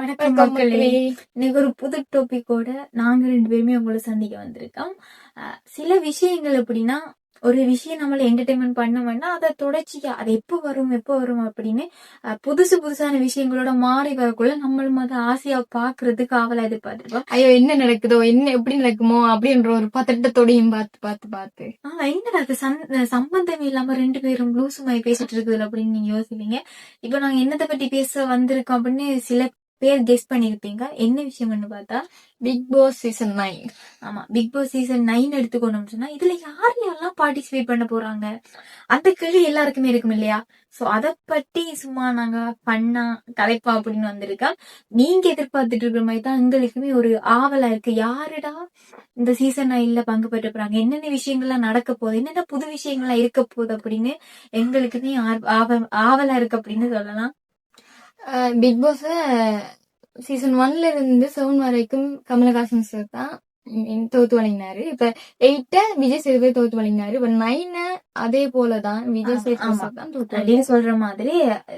வணக்கம் மக்களே. இன்னைக்கு ஒரு புது டாபிக்கோட நாங்க ரெண்டு பேருமே உங்களை சந்திக்க வந்திருக்கோம். சில விஷயங்கள் எப்படின்னா ஒரு விஷயம் நம்மள என்டர்டைன்மெண்ட் பண்ணோம்னா அதை தொடர்ச்சியா அது எப்போ வரும் எப்போ வரும் அப்படின்னு புதுசு புதுசான விஷயங்களோட மாறி வரக்குள்ள நம்மளும் அதை ஆசையா பாக்குறதுக்கு ஆவலா எதிர்பார்த்திருக்கோம். ஐயோ என்ன நடக்குதோ என்ன எப்படி நடக்குமோ அப்படின்ற ஒரு பதட்டத்தோடையும் பார்த்து பார்த்து பார்த்து. ஆஹ் என்னடா அது சம்பந்தமே இல்லாம ரெண்டு பேரும் லூசுமாய் பேசிட்டு இருக்குது அப்படின்னு நீங்க யோசிப்பீங்க. இப்ப நாங்க என்னத்தை பத்தி பேச வந்திருக்கோம் அப்படின்னு சில பேர் கெஸ் பண்ணிருப்பீங்க. என்ன விஷயம்னு பார்த்தா பிக் பாஸ் சீசன் நைன் ஆமா பிக் பாஸ் சீசன் நைன் எடுத்துக்கணும்னு சொன்னா இதுல யார் யாரெல்லாம் பார்ட்டிசிபேட் பண்ண போறாங்க? அந்த கேள்வி எல்லாருக்குமே இருக்கும் இல்லையா? சோ அத பத்தி சும்மா நாங்க பண்ணா கலைப்பா அப்படின்னு வந்திருக்கோம் நீங்க எதிர்பார்த்துட்டு இருக்கிற மாதிரி தான் எங்களுக்குமே ஒரு ஆவலா இருக்கு. யாருடா இந்த சீசன் நைன்ல பங்கு பெற்ற போறாங்க? என்னென்ன விஷயங்கள்லாம் நடக்க போகுது? என்னென்ன புது விஷயங்கள்லாம் இருக்க போகுது அப்படின்னு எங்களுக்குமே ஆர்- ஆவ- ஆவலா இருக்கு அப்படின்னு சொல்லலாம். பிக் பாஸ் சீசன் ஒன்ல இருந்து செவன் வரைக்கும் கமலஹாசன் சார் தான். தோத்து வழங்கினாரு இப்ப எயிட்ட விஜய் சேதுபதி தோத்து வழங்கினாரு இப்ப நைன அதே போலதான் விஜய் சேதுபதி தான் தோத்து சொல்ற மாதிரி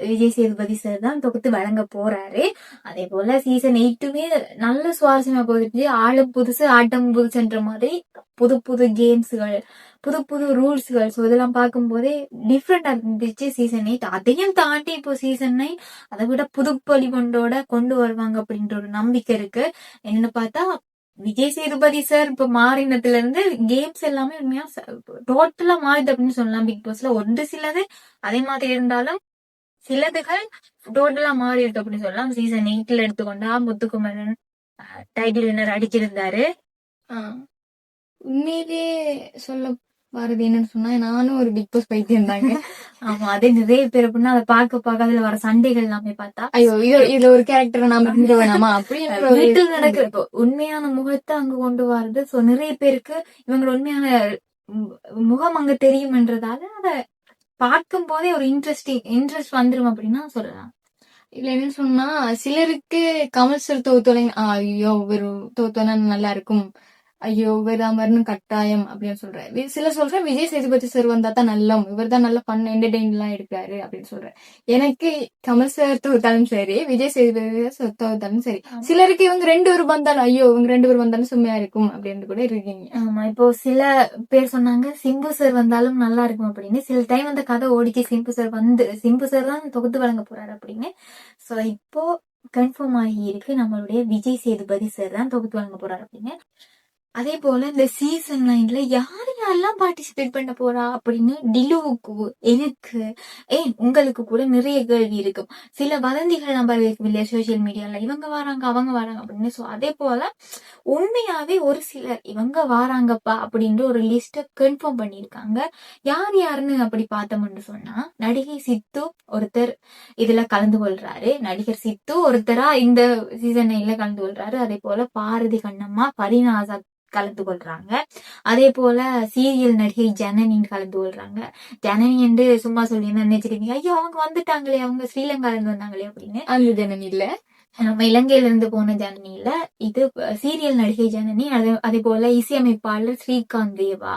விஜய் சேதுபதி சார் தான் தொகுத்து வழங்க போறாரு. அதே போல சீசன் எயிட்டுமே நல்ல சுவாரஸ்யமா போயிடுச்சு ஆளும் புதுசு ஆட்டம் புதுசுன்ற மாதிரி புது புது கேம்ஸ்கள் புது புது ரூல்ஸ்கள் ஸோ இதெல்லாம் பார்க்கும்போதே டிஃப்ரெண்டா இருந்துச்சு சீசன் எயிட் அதையும் தாண்டி இப்போ சீசன் நைன் அதை விட புது பொலிவண்டோட கொண்டு வருவாங்க அப்படின்ற ஒரு நம்பிக்கை இருக்கு. என்னன்னு பார்த்தா விஜய் சேதுபதி சார் இப்ப மாறினதுல இருந்து கேம்ஸ் எல்லாமே உண்மையா டோட்டலா மாறுது அப்படின்னு சொல்லலாம். பிக் பாஸ்ல ஒரு சிலது அதே மாதிரி இருந்தாலும் சிலதுகள் டோட்டலா மாறி இருக்கு அப்படின்னு சொல்லலாம். சீசன் எயிட்ல எடுத்துக்கொண்டா முத்துக்குமரன் டைட்டில் வின்னர் அடிச்சிருந்தாரு. உண்மையிலேயே சொல்ல வரது என்னன்னு சொன்னா நானும் ஒரு பிக் பாஸ் பைத்தியம் தாங்க. ஆமா அதே நிறைய பேர் அப்படின்னா அதை பார்க்க பார்க்க அதுல வர சண்டைகள் எல்லாமே பார்த்தா ஐயோ இது இதுல ஒரு கேரக்டர் நாம இருந்துட வேணாமா? ஒரு வீட்டில் நடக்கிற உண்மையான முகத்தை அங்க கொண்டு வர்றது சோ நிறைய பேருக்கு இவங்க உண்மையான முகம் அங்க தெரியும்ன்றதால அத பார்க்கும் போதே ஒரு இன்ட்ரெஸ்டிங் இன்ட்ரெஸ்ட் வந்துரும் அப்படின்னா சொல்லலாம். இதுல என்ன சொன்னா சிலருக்கு கமல் சார் தோத்தோலை ஐயோ இவர் தோத்தோனா நல்லா இருக்கும். ஐயோ இவர் தான் வரணும் கட்டாயம் அப்படின்னு சொல்றாரு வி- சிலர் சொல்ற விஜய் சேதுபதி சார் வந்தா தான் நல்லம் இவர் தான் நல்லா பண்ண என்டர்டெயின் எல்லாம் எடுக்காரு அப்படின்னு சொல்றாரு எனக்கு கமல் சார் தோத்தாலும் சரி விஜய் சேதுபதி சார் தோத்தாலும் சரி. சிலருக்கு இவங்க ரெண்டு பேரும் வந்தாலும் ஐயோ இவங்க ரெண்டு பேரும் வந்தாலும் சும்மையா இருக்கும் அப்படின்னு கூட இருக்கீங்க. ஆமா இப்போ சில பேர் சொன்னாங்க சிம்பு சார் வந்தாலும் நல்லா இருக்கும் அப்படின்னு. சில டைம் அந்த கதை ஓடிச்சு சிம்பு சார் வந்து சிம்பு சார் தான் தொகுத்து வழங்க போறாரு அப்படின்னு. சோ இப்போ கன்ஃபார்ம் ஆகி இருக்கு நம்மளுடைய விஜய் சேதுபதி சார் தான் தொகுத்து வழங்க போறாரு அப்படின்னு. அதே போல இந்த சீசன் நைன்ல யார் யாரெல்லாம் பார்ட்டிசிபேட் பண்ண போறா அப்படின்னு டிலுவுக்கு எனக்கு ஏன் உங்களுக்கு கூட நிறைய கேள்வி இருக்கும். சில வதந்திகள் நம்ம இருக்கும் இல்லையா சோசியல் மீடியால இவங்க வராங்க அவங்க வராங்க அப்படின்னு. ஸோ அதே போல உண்மையாவே ஒரு சிலர் இவங்க வாராங்கப்பா அப்படின்ற ஒரு லிஸ்ட கன்ஃபார்ம் பண்ணியிருக்காங்க. யார் யாருன்னு அப்படி பார்த்தோம்னு சொன்னா நடிகை சித்து ஒருத்தர் இதுல கலந்து கொள்றாரு. நடிகர் சித்து ஒருத்தரா இந்த சீசன் நைன்ல கலந்து கொள்றாரு. அதே போல பாரதி கண்ணம்மா பரினா ஆசாத் கலந்து கொள்றாங்க அதே போல சீரியல் நடிகை ஜனனின்னு கலந்து கொள்றாங்க ஜனனி என்று சும்மா சொல்லி நினைச்சிருக்கீங்க ஐயோ அவங்க வந்துட்டாங்களே அவங்க ஸ்ரீலங்கால இருந்து வந்தாங்களே அப்படின்னு. அந்த ஜனன் இல்ல. நம்ம இலங்கையில இருந்து போன ஜனனியில இது சீரியல் நடிகை ஜனனி அதே அதே போல இசையமைப்பாளர் ஸ்ரீகாந்த் தேவா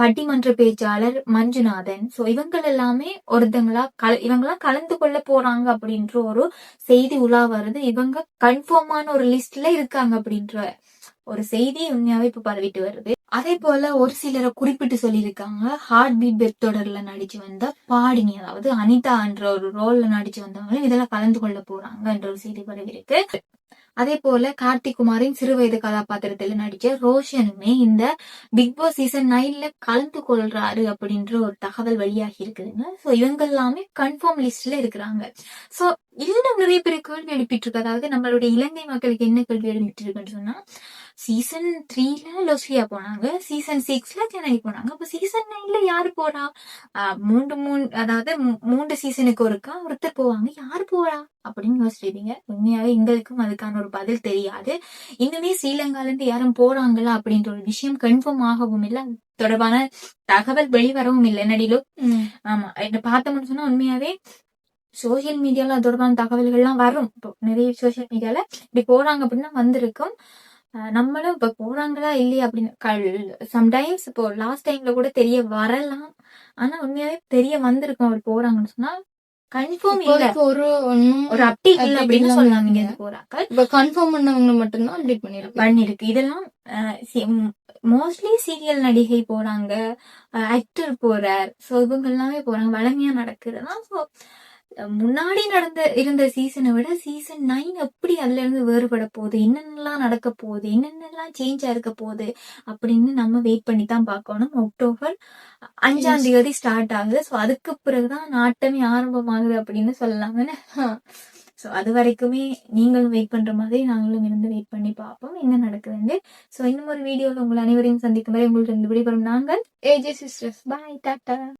பட்டிமன்ற பேச்சாளர் மஞ்சுநாதன். சோ இவங்க எல்லாமே ஒருத்தங்களா கல இவங்கெல்லாம் கலந்து கொள்ள போறாங்க அப்படின்ற ஒரு செய்தி உலா வருது. இவங்க கன்ஃபார்மான ஒரு லிஸ்ட்ல இருக்காங்க அப்படின்ற ஒரு செய்தி உண்மையாவே இப்ப பரவிட்டு வருது. அதே போல ஒரு சிலரை குறிப்பிட்டு சொல்லியிருக்காங்க. ஹார்ட் பீட் பெட் தொடர்ல நடிச்சு வந்த பாடினி அதாவது அனிதா என்ற ஒரு ரோல்ல நடிச்சு வந்தவங்களும் இதெல்லாம் கலந்து கொள்ள போறாங்க என்ற ஒரு செய்தி பரவி இருக்கு அதே போல கார்த்திக் குமாரின் சிறுவயது கதாபாத்திரத்துல நடிச்ச ரோஷனுமே இந்த பிக் பாஸ் சீசன் நைன்ல கலந்து கொள்றாரு அப்படின்ற ஒரு தகவல் வெளியாகி இருக்குதுங்க. சோ இவங்க எல்லாமே கன்ஃபார்ம் லிஸ்ட்ல இருக்கிறாங்க. சோ இன்னும் நிறைய பேர் கேள்வி எழுப்பிட்டு இருக்கு. அதாவது நம்மளுடைய இலங்கை மக்களுக்கு என்ன கேள்வி எழுப்பிட்டு இருக்குன்னு சொன்னா சீசன் த்ரீல லொசியா போனாங்க. சீசன் சிக்ஸ்ல சென்னை போனாங்க. அப்ப சீசன் நைன்ல யாரு போறா? மூன்று மூணு அதாவது மூன்று சீசனுக்கு ஒருக்கா ஒருத்தர் போவாங்க. யாரு போறா? அப்படின்னு யோசிச்சிருப்பீங்க. உண்மையாவே எங்களுக்கும் அதுக்கான ஒரு பதில் தெரியாது. இன்னுமே ஸ்ரீலங்கால இருந்து யாரும் போறாங்களா அப்படின்ற ஒரு விஷயம் கன்ஃபார்ம் ஆகவும் இல்லை. தொடர்பான தகவல் வெளிவரவும் இல்லை. நடிலும் ஆமா. என்ன பார்த்தோம்னு சொன்னா உண்மையாவே சோசியல் மீடியால தொடர்பான தகவல்கள்லாம் வரும். இப்போ நிறைய சோசியல் மீடியால இப்படி போறாங்க அப்படின்னா வந்திருக்கும். நம்மளும் இப்ப போறாங்களா இல்லையா அப்படின்னு சம்டைம்ஸ் இப்போ லாஸ்ட் டைம்ல கூட தெரிய வரலாம். ஆனா உண்மையாவே தெரிய வந்திருக்கும் அவர் போறாங்கன்னு சொன்னா கன்ஃபார்ம் இல்ல. இப்போதைக்கு ஒரு ஒன்னும் ஒரு அப்டேட் இல்ல update அப்படின்னு போறாக்கள் இப்ப கன்ஃபார்ம் பண்ணவங்க மட்டும்தான் அப்டேட் பண்ணிருக்கு பண்ணிருக்கு இதெல்லாம் மோஸ்ட்லி சீரியல் நடிகை போறாங்க. ஆக்டர் போறார். ஸோ இவங்க எல்லாமே போறாங்க. வளமையா நடக்குதுன்னா ஸோ முன்னாடி நடந்த இருந்த சீசனை விட சீசன் நைன் எப்படி அதுல இருந்து வேறுபட போகுது? என்னென்னலாம் நடக்க போகுது? என்னென்னலாம் சேஞ்ச் இருக்க போகுது? அப்படின்னு நம்ம வெயிட் பண்ணி தான் பார்க்கணும். அக்டோபர் அஞ்சாம் தேதி ஸ்டார்ட் ஆகுது. ஸோ அதுக்கு பிறகுதான் நாட்டமே ஆரம்பமாகுது அப்படின்னு சொல்லலாங்கன்னு ஸோ அது வரைக்குமே நீங்களும் வெயிட் பண்ற மாதிரி நாங்களும் இருந்து வெயிட் பண்ணி பார்ப்போம். என்ன நடக்குதுன்னு. ஸோ இன்னும் ஒரு வீடியோவில் உங்கள் அனைவரையும் சந்திக்கும் வரை உங்களுக்கு ரெண்டு விடைபெறும் நாங்கள். ஏஜே சிஸ்டர்ஸ் பாய் டாட்டா